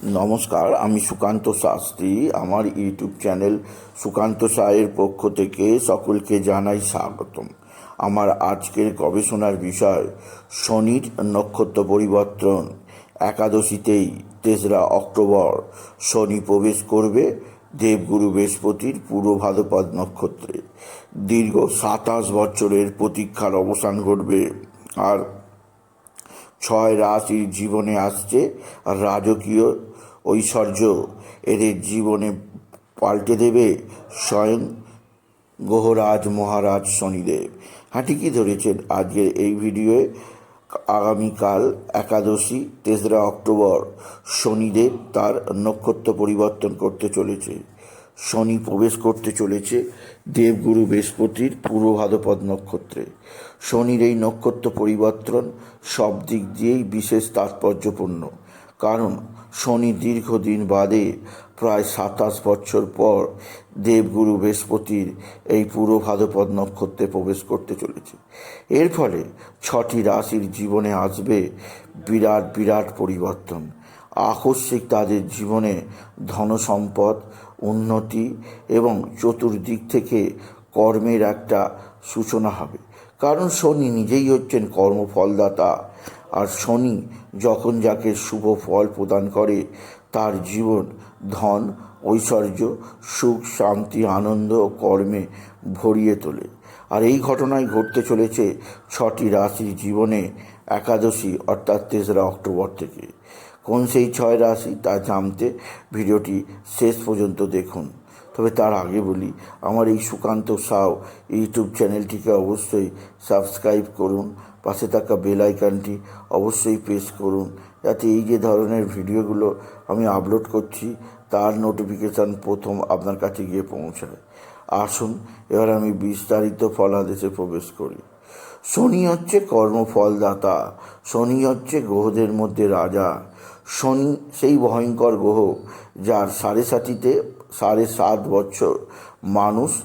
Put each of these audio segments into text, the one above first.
নমস্কার, আমি সুকান্ত শাস্ত্রী। আমার ইউটিউব চ্যানেল সুকান্ত সায়ের পক্ষ থেকে সকলকে জানাই স্বাগতম। আমার আজকের গবেষণার বিষয়, শনির নক্ষত্র পরিবর্তন। একাদশীতেই তেসরা অক্টোবর শনি প্রবেশ করবে দেবগুরু বৃহস্পতির পূর্ব ভাদ্রপদ নক্ষত্রে। দীর্ঘ সাতাশ বছরের প্রতীক্ষার অবসান ঘটবে। আর ছয় রাশির জীবনে আসছে। রাজকীয় ঐশ্বর্য এদের জীবনে পাল্টে দেবে স্বয়ং গ্রহরাজ মহারাজ শনিদেব। হ্যাঁ ঠিকই ধরেছেন। আজকের এই ভিডিওয়ে আগামীকাল একাদশী, তেসরা অক্টোবর শনিদেব তার নক্ষত্র পরিবর্তন করতে চলেছে। শনি প্রবেশ করতে চলেছে দেবগুরু বৃহস্পতির পূর্ব ভাদ্রপদ নক্ষত্রে। শনির এই নক্ষত্র পরিবর্তন সব দিক দিয়েই বিশেষ তাৎপর্যপূর্ণ। কারণ শনি দীর্ঘদিন বাদে প্রায় সাতাশ বছর পর দেবগুরু বৃহস্পতির এই পূর্ব ভাদ্রপদ নক্ষত্রে প্রবেশ করতে চলেছে। এর ফলে ছটি রাশির জীবনে আসবে বিরাট বিরাট পরিবর্তন। আকস্মিক তাদের জীবনে ধনসম্পদ উন্নতি এবং চতুর্দিক থেকে কর্মের একটা সূচনা হবে। কারণ শনি নিজেই হচ্ছেন কর্মফলদাতা আর শনি যখন যাকে শুভ ফল প্রদান করে, তার জীবন ধন, ঐশ্বর্য, সুখ, শান্তি, আনন্দ ও কর্মে ভরিয়ে তোলে। আর এই ঘটনায় ঘটতে চলেছে ছটি রাশির জীবনে একাদশী অর্থাৎ তেসরা অক্টোবর থেকে। কোন সেই ছয় রাশি তা জানতে ভিডিওটি শেষ পর্যন্ত দেখুন। তবে তার আগে বলি, আমার এই সুকান্ত সাউ ইউটিউব চ্যানেলটিকে অবশ্যই সাবস্ক্রাইব করুন, পাশে থাকা বেল আইকনটি অবশ্যই প্রেস করুন, যাতে এই যে ধরনের ভিডিওগুলো আমি আপলোড করছি, তার নোটিফিকেশান প্রথম আপনার কাছে গিয়ে পৌঁছায়। আসুন, এবার আমি বিস্তারিত ফলাদেশে প্রবেশ করি। শনি হচ্ছে কর্মফলদাতা, শনি হচ্ছে গ্রহদের মধ্যে রাজা শনি সেই ভয়ঙ্কর গ্রহ যার সাড়ে সাতিতে সাড়ে সাত বছর মানুষ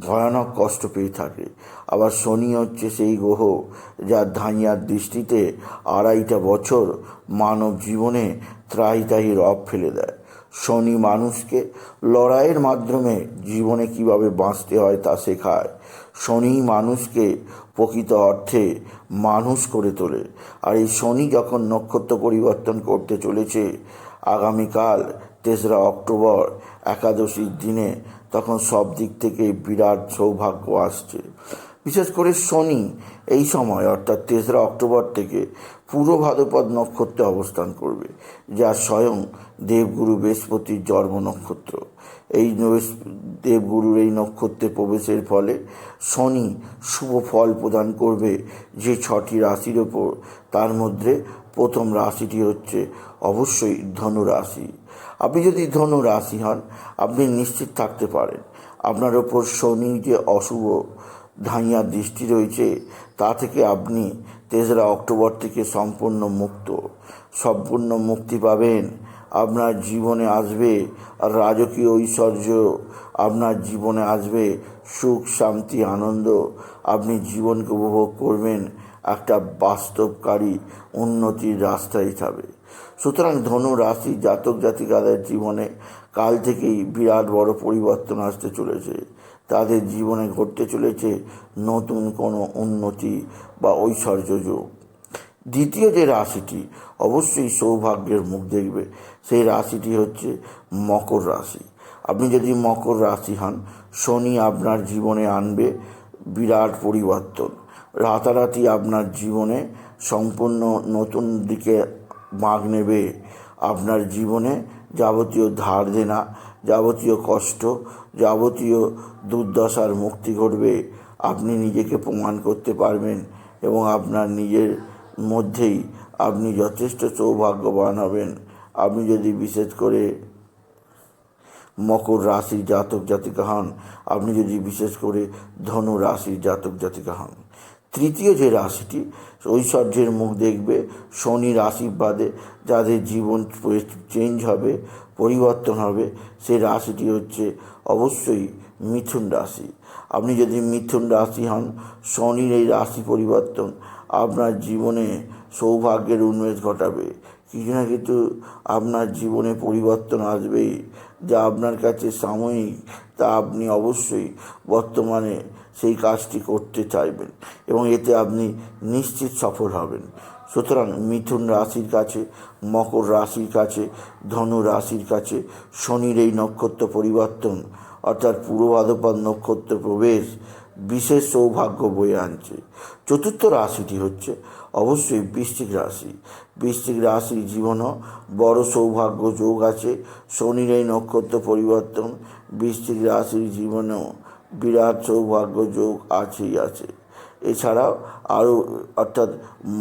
ভয়ানক কষ্ট পেয়ে থাকে। আবার শনি হচ্ছে সেই গ্রহ যার ধাইয়ার দৃষ্টিতে আড়াইটা বছর মানব জীবনে ত্রাহি তাহি রব ফেলে দেয়। শনি মানুষকে লড়াইয়ের মাধ্যমে জীবনে কীভাবে বাঁচতে হয় তা শেখায়। শনি মানুষকে প্রকৃত অর্থে মানুষ করে তোলে। আর এই শনি যখন নক্ষত্র পরিবর্তন করতে চলেছে, আগামীকাল তেসরা অক্টোবর একাদশীর দিনে তখন সব দিক থেকে বিরাট সৌভাগ্য আসছে। বিশেষ করে শনি এই সময়, অর্থাৎ তেসরা অক্টোবর থেকে পুরো ভাদ্রপদ নক্ষত্রে অবস্থান করবে, যা স্বয়ং দেবগুরু বৃহস্পতির জন্ম নক্ষত্র। এই দেবগুরুর এই নক্ষত্রে প্রবেশের ফলে শনি শুভ ফল প্রদান করবে যে ছটি রাশির ওপর। তার মধ্যে প্রথম রাশিটি হচ্ছে অবশ্যই ধনু রাশি আপনি যদি ধনু রাশি হন, আপনি নিশ্চিত থাকতে পারেন। আপনার ওপর শনি যে অশুভ ধাইয়ার দৃষ্টি রয়েছে, তা থেকে আপনি তেসরা অক্টোবর থেকে সম্পূর্ণ মুক্ত। সম্পূর্ণ মুক্তি পাবেন। আপনার জীবনে আসবে আর রাজকীয় ঐশ্বর্য। আপনার জীবনে আসবে সুখ, শান্তি, আনন্দ। আপনি জীবনকে উপভোগ করবেন একটা বাস্তবকারী উন্নতির রাস্তায় যাবে। সুতরাং ধনু রাশি জাতক জাতিকাদের জীবনে কাল থেকেই বিরাট বড় পরিবর্তন আসতে চলেছে। তাদের জীবনে ঘটতে চলেছে নতুন কোনো উন্নতি বা ঐশ্বর্য যোগ। দ্বিতীয় যে রাশিটি অবশ্যই সৌভাগ্যের মুখ দেখবে, সেই রাশিটি হচ্ছে মকর রাশি। আপনি যদি মকর রাশি হন, শনি আপনার জীবনে আনবে বিরাট পরিবর্তন। রাতারাতি আপনার জীবনে সম্পূর্ণ নতুন দিকে বাঁক নেবে। আপনার জীবনে যাবতীয় ধার দেনা যাবতীয় কষ্ট, যাবতীয় দুর্দশার মুক্তি ঘটবে। আপনি নিজেকে প্রমাণ করতে পারবেন এবং আপনার নিজের মধ্যেই আপনি যথেষ্ট সৌভাগ্যবান হবেন। আপনি যদি বিশেষ করে মকর রাশির জাতক জাতিকা হন, আপনি যদি বিশেষ করে ধনু রাশির জাতক জাতিকা হন। তৃতীয় যে রাশিটি, ঐশ্বর্যের মুখ দেখবে শনির আশীর্বাদে যাদের জীবন চেঞ্জ হবে, পরিবর্তন হবে সেই রাশিটি হচ্ছে অবশ্যই মিথুন রাশি। আপনি যদি মিথুন রাশি হন, শনির এই রাশি পরিবর্তন আপনার জীবনে সৌভাগ্যের উন্মেষ ঘটাবে। কিছু না কিছু আপনার জীবনে পরিবর্তন আসবেই, যা আপনার কাছে সাময়িক, তা আপনি অবশ্যই বর্তমানে সেই কাজটি করতে চাইবেন এবং এতে আপনি নিশ্চিত সফল হবেন। সুতরাং মিথুন রাশির কাছে, মকর রাশির কাছে, ধনু রাশির কাছে, শনির এই নক্ষত্র পরিবর্তন অর্থাৎ পূর্ব ভাদ্রপদ নক্ষত্র প্রবেশ বিশেষ সৌভাগ্য বয়ে আনছে। চতুর্থ রাশিটি হচ্ছে অবশ্যই বৃশ্চিক রাশি। বৃশ্চিক রাশির জীবনও বড় সৌভাগ্য যোগ আছে। শনির এই নক্ষত্র পরিবর্তন বৃশ্চিক রাশির জীবনেও বিরাট সৌভাগ্য যোগ আছেই আছে। এছাড়াও আরও অর্থাৎ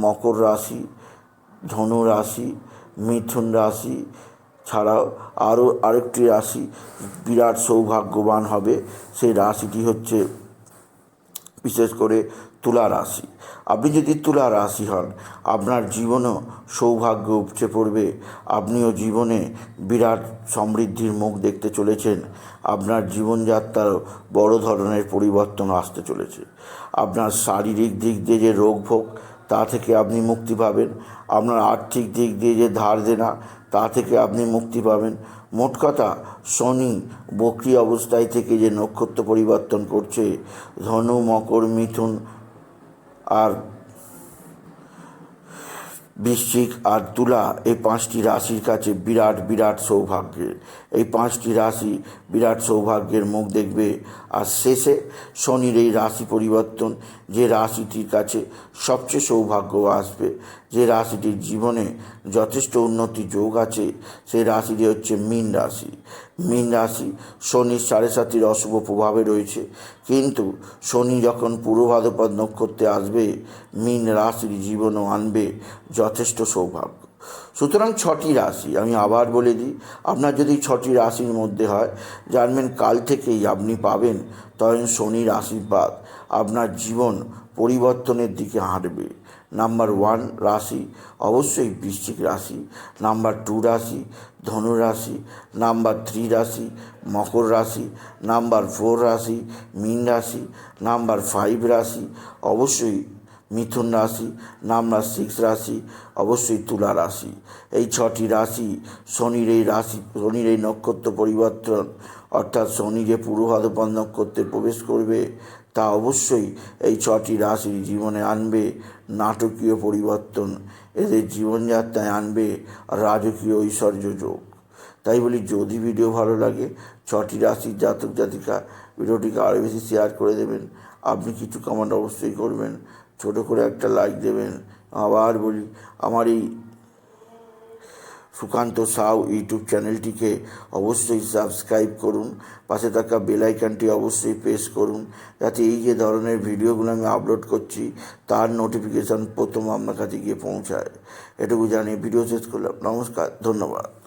মকর রাশি, ধনু রাশি, মিথুন রাশি ছাড়াও আরও আরেকটি রাশি বিরাট সৌভাগ্যবান হবে। সেই রাশিটি হচ্ছে বিশেষ করে তুলা রাশি। আপনি যদি তুলা রাশি হন, আপনার জীবনও সৌভাগ্য উপচে পড়বে। আপনিও জীবনে বিরাট সমৃদ্ধির মুখ দেখতে চলেছেন। আপনার জীবনযাত্রার বড় ধরনের পরিবর্তন আসতে চলেছে। আপনার শারীরিক দিক দিয়ে যে রোগ ভোগ, তা থেকে আপনি মুক্তি পাবেন। আপনার আর্থিক দিক দিয়ে যে ধার দেনা, তা থেকে আপনি মুক্তি পাবেন। মোট কথা, শনি বক্রি অবস্থায় থেকে যে নক্ষত্র পরিবর্তন করছে, ধনু, মকর, মিথুন আর বৃশ্চিক আর তুলা, এই পাঁচটি রাশির কাছে বিরাট বিরাট সৌভাগ্যের। এই পাঁচটি রাশি বিরাট সৌভাগ্যের মুখ দেখবে। আর শেষে শনির এই রাশি পরিবর্তন, যে রাশিটির কাছে সবচেয়ে সৌভাগ্য আসবে, যে রাশিটির জীবনে যথেষ্ট উন্নতি যোগ আছে, সেই রাশিটি হচ্ছে মীন রাশি। মীন রাশি, শনির সাড়ে সাতির অশুভ প্রভাবে রয়েছে। কিন্তু শনি যখন পূর্ব ভাদ্রপদ নক্ষত্রে আসবে, মীন রাশির জীবনও আনবে যথেষ্ট সৌভাগ্য। সুতরাং ছটি রাশি, আমি আবার বলে দিই, আপনার যদি ছটি রাশির মধ্যে হয়, জানবেন কাল থেকেই আপনি পাবেন তখন শনির আশীর্বাদ, আপনার জীবন পরিবর্তনের দিকে হাঁটবে। নাম্বার ওয়ান রাশি, অবশ্যই বৃশ্চিক রাশি। নাম্বার টু রাশি ধনু রাশি নাম্বার থ্রি রাশি, মকর রাশি। নাম্বার ফোর রাশি, মীন রাশি। নাম্বার ফাইভ রাশি, অবশ্যই মিথুন রাশি নাম্বার সিক্স রাশি, অবশ্যই তুলা রাশি। এই ছটি রাশি শনির এই রাশি, শনির এই নক্ষত্র পরিবর্তন, অর্থাৎ শনি যে পূর্ব ভাদ্রপদ নক্ষত্রে প্রবেশ করবে, তা অবশ্যই এই ছটি রাশির জীবনে আনবে নাটকীয় পরিবর্তন। এদের জীবনযাত্রায় আনবে রাজকীয় ঐশ্বর্য যোগ। তাই বলি, যদি ভিডিও ভালো লাগে, ছটি রাশির জাতক জাতিকা ভিডিওটিকে আরও বেশি শেয়ার করে দেবেন। আপনি কিছু কমেন্ট অবশ্যই করবেন। ছোট করে একটা লাইক দেবেন। আবার বলি, আমার এই সুকান্ত সাউ ইউটিউব চ্যানেলটিকে অবশ্যই সাবস্ক্রাইব করুন। পাশে থাকা বেল আইকনটি অবশ্যই প্রেস করুন। যাতে এই যে ধরনের ভিডিওগুলো আমি আপলোড করছি, তার নোটিফিকেশান প্রথম আপনার কাছে গিয়ে পৌঁছায়। এটুকু জানিয়ে ভিডিও শেষ করলাম। নমস্কার, ধন্যবাদ।